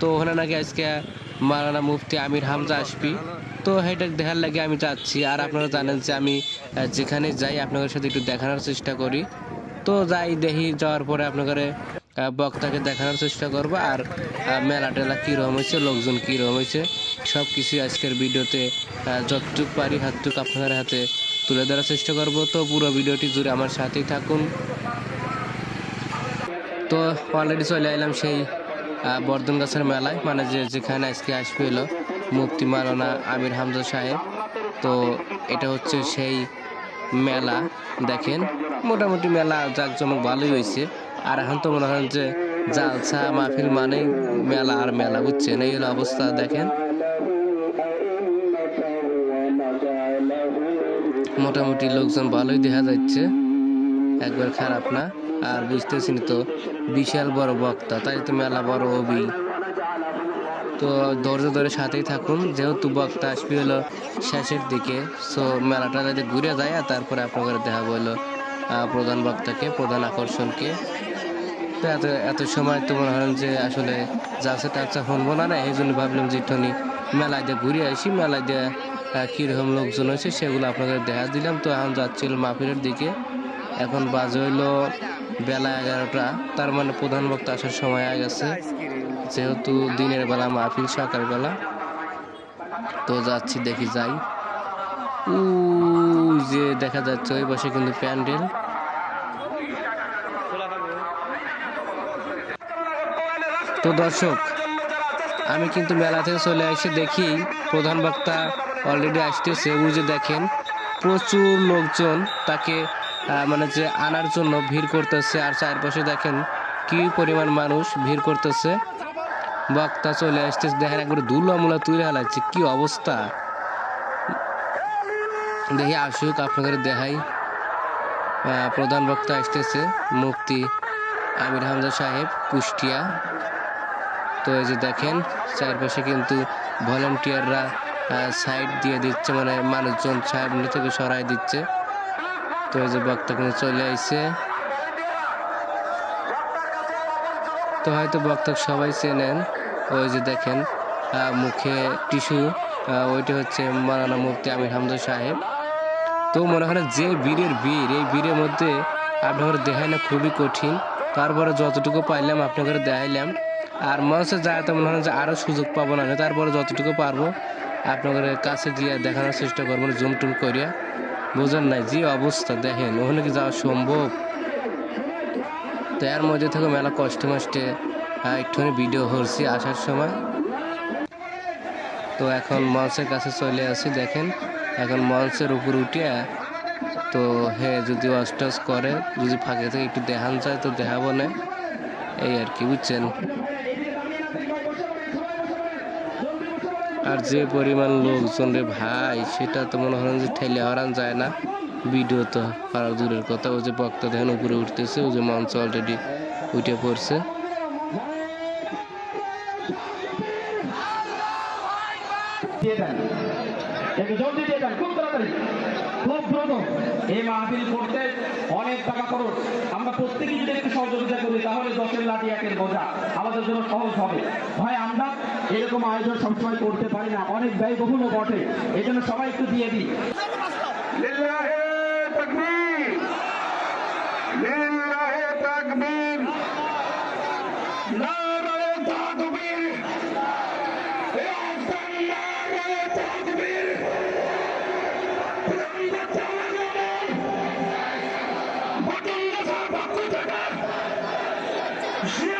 তো ওখানে নাকি আজকে মারানা মুফতি আমির হামজা আসবি। তো সেটা দেখার লাগে আমি যাচ্ছি। আর আপনারা জানেন যে আমি যেখানে যাই আপনাদের সাথে একটু দেখানোর চেষ্টা করি। তো যাই দেখি, যাওয়ার পরে আপনাদের বক্তাকে দেখানোর চেষ্টা করব। আর মেলা টেলা কীরকম হয়েছে, লোকজন কীরকম হয়েছে সব কিছু আজকের ভিডিওতে যতটুকু পারি হাতটুক আপনাদের হাতে তুলে ধরার চেষ্টা করব। তো পুরো ভিডিওটি জুড়ে আমার সাথেই থাকুন। তো অলরেডি চলে এলাম সেই আহ, বর্ধন গাছের মেলায় মানে যে যেখানে আজকে আসবে এলো মুক্তি মালানা আমির হামজা সাহেব। তো এটা হচ্ছে সেই মেলা দেখেন মোটামুটি মেলা জাঁকজমক ভালোই হয়েছে। আর এখন তো মনে হয় যে জালসা মাহফিল মানেই মেলা আর মেলা বুঝছেন? এই হলো অবস্থা দেখেন। মোটামুটি লোকজন ভালোই দেখা যাচ্ছে একবার খারাপ না আর বুঝতেছি তো বিশাল বড় বক্তা, তাই তো মেলা বড় অবি তো ধৈর্য ধরে সাথেই থাকুন, যেহেতু বক্তা আসবে হলো শেষের দিকে সো মেলাটা যাতে ঘুরে যায় আর তারপরে আপনাদের দেখা হলো প্রধান বক্তাকে, প্রধান আকর্ষণকে। তো এত এত সময় তো মনে হয় যে আসলে যাচ্ছে টাচা শুনব না না, এই জন্য ভাবলাম যে টনি মেলায় দিয়ে ঘুরে আসি, মেলায় দিয়ে কীরকম লোকজন হয়েছে সেগুলো আপনাদের দেখা দিলাম। তো এখন যাচ্ছিল মাহফিলের দিকে। এখন বাজে হইল বেলা এগারোটা। তার মানে প্রধান বক্তা আসার সময় হয়ে গেছে। যেহেতু দিনের বেলা মাহফিল সকালবেলা তো যাচ্ছি, দেখি যাই। উই যে দেখা যাচ্ছে, ওই পাশে কিন্তু প্যান্ডেল। তো দর্শক, আমি কিন্তু মেলা থেকে চলে এসে দেখি প্রধান বক্তা অলরেডি আসতেছে। ওই যে দেখেন, প্রচুর লোকজন তাকে মানে যে আনার জন্য ভিড় করতেছে। আর চারপাশে দেখেন কি পরিমাণ মানুষ ভিড় করতেছে। বক্তা চলে আসতেছে। দেখেন একবার ধুলামুলা তুলে হালাচ্ছে। কি অবস্থা? দেখি আসুক, আপনাদের দেখাই। প্রধান বক্তা আসতেছে মুক্তি আমির হামজা সাহেব, কুষ্টিয়া। তো এই যে দেখেন, চারপাশে কিন্তু ভলেন্টিয়াররা সাইড দিয়ে দিচ্ছে মানে মানুষজন সামনে থেকে সরাই দিচ্ছে। তো এই যে বক্তা কিন্তু চলে আইছে। তো হয়তো বক্তা সবাই চেনেন, ওই যে দেখেন মুখে টিস্যু ওইটা হচ্ছে মারানা মুফতি আমির হামদ সাহেব। তো মনে হয় যে বীরের বীর, এই বীরের মধ্যে আপনাদের দেখায় না খুবই কঠিন। তারপরে যতটুকু পাইলাম আপনাদের দেখাইলাম। আর মঞ্চে যায় তো মনে হয় যে আরও সুযোগ পাবো না। তারপরে যতটুকু পারব আপনাদের কাছে গিয়ে দেখানোর চেষ্টা করব, জুম টুম করিয়া। বুঝেন নাই, যে অবস্থা দেখেন, ওখানে কি যাওয়া সম্ভব? তো এর মধ্যে থেকে মেলা কষ্টে মষ্টে একটুখানি ভিডিও করছি আসার সময়। তো এখন মঞ্চের কাছে চলে আসি, দেখেন, এখন মঞ্চের উপর উঠিয়া তো হ্যাঁ যদি অস্টাস করে, যদি ফাঁকে থেকে একটু দেখান যায়, তো দেখাবো না। এই আর কি, বুঝছেন? আর যে পরিমাণ লোকজন রে ভাই, সেটা তো মনে হয় যে ঠেলে হরান যায় না। ভিডিও তো পারা দূরের কথা, ওই যে বক্তা দেখেন উপরে উঠতেছে, ওই যে মঞ্চ অলরেডি উঠে পড়ছে। দিয়ে দেন। খুব তাড়াতাড়ি। খুব দ্রুত। এই মাহফিল করতে অনেক টাকা খরচ। আমরা প্রত্যেকে যদি একটু সহযোগিতা করি, তাহলে দশের লাঠি একের বোঝা আমাদের জন্য সহজ হবে। ভাই, আমরা এরকম আয়োজন সবসময় করতে পারি না। অনেক ব্যয়বহুলও বটে। এই জন্য সবাই একটু দিয়ে দিই। Yeah.